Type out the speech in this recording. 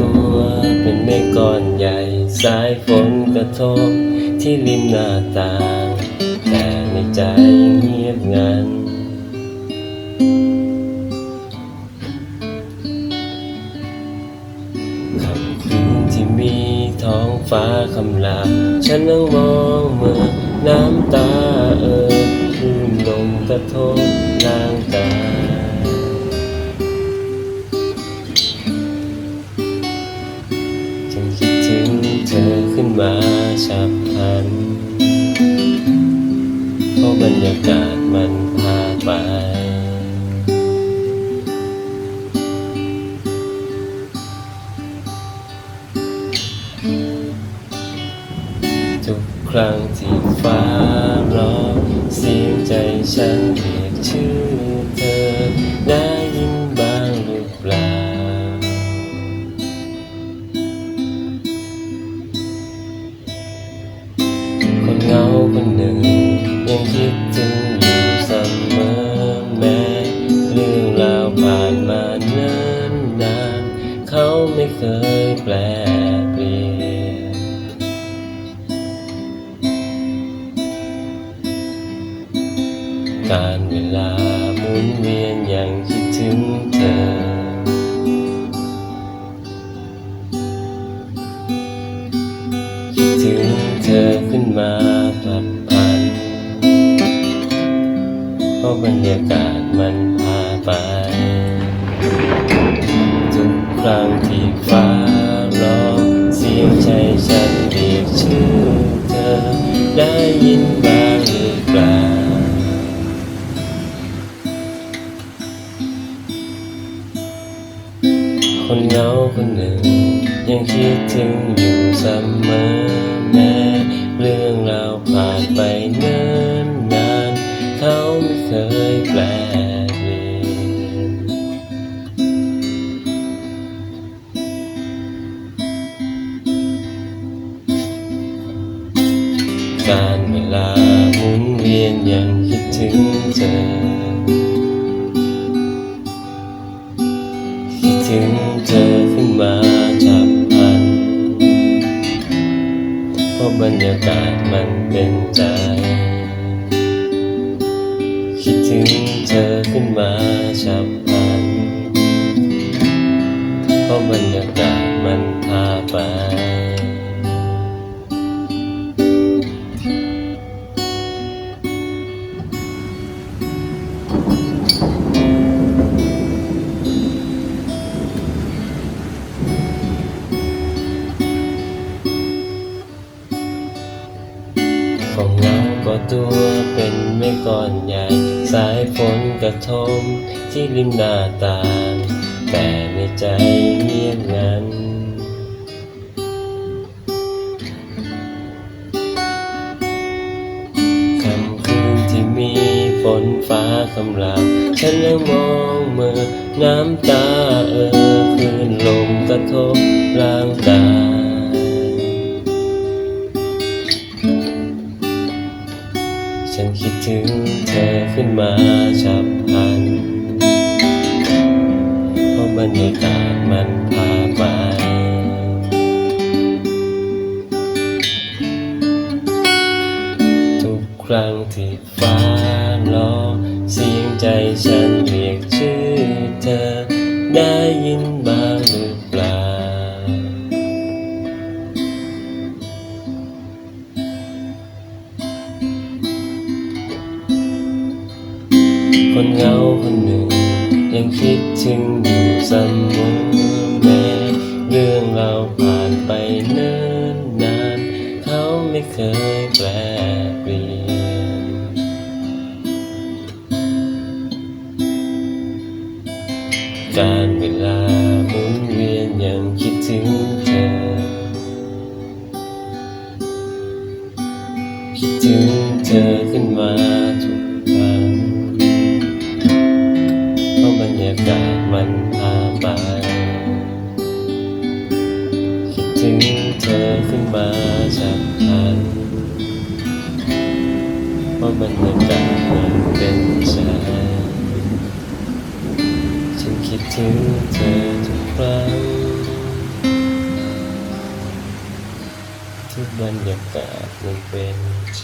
ตัวเป็นเมฆก้อนใหญ่ สายฝนกระทบที่ริมหน้าต่าง แต่ในใจเงียบงันค่ำคืนที่มีท้องฟ้าคำลา ฉันนั่งมองเมื่อน้ำตาเอ่อคลื่นลมกระทบร่างกาย บรรยากาศมันพาไป ทุกครั้งที่ฟ้าร้องเสียงใจฉันเรียกชื่อเธอได้ บรรยากาศมันพาไป ทุกครั้งที่ฟ้าร้องเสียงใจฉันเรียกชื่อเธอ ได้ยินบ้างหรือเปล่าคนเหงาคนหนึ่ง ยังคิดถึงอยู่เสมอแม้เรื่องราวผ่านไปเนิ่นน ยแปลการเวลาหมุนเวียนยังคิดถึงเธอ คิดถึงเธอขึ้นมาฉับพัน เพราะบรรยากาศมันเป็นใจ คิดถึงเธอขึ้นมาฉับพลันเพราะบรรยากาศมันพาไป ของเงาก็ตัวเป็นไม่ก้อนใหญ่ สายฝนกระทมที่ริมหน้าต่าง แต่ในใจเงียบงันค่ำคืนที่มีฝนฟ้าคำรามฉันยังมองมือน้ำตาเออคลื่นลมกระทบร่างกาย คิดถึงเธอขึ้นมาฉับพลัน เพราะบรรยากาศมันพาไปทุกครั้งที่ฟ้าร้องเสียงใจฉันเรียกชื่อเธอได้ยิน คนเหงาคนหนึ่ง ยังคิดถึงอยู่เสมอแม้เรื่องเราผ่านไปเนิ่นนาน เขาไม่เคยแปลเปลี่ยนการเวลาหมุนเวียนยังคิดถึงเธอ คิดถึงเธอขึ้นมาทุก ยากาศมันพาไป คิดถึงเธอขึ้นมาจากฉันเพราะบรรยากาศมันเป็นใจฉันคิดถึงเธอทุกครั้งทุกบรรยากาศมันเป็นใจ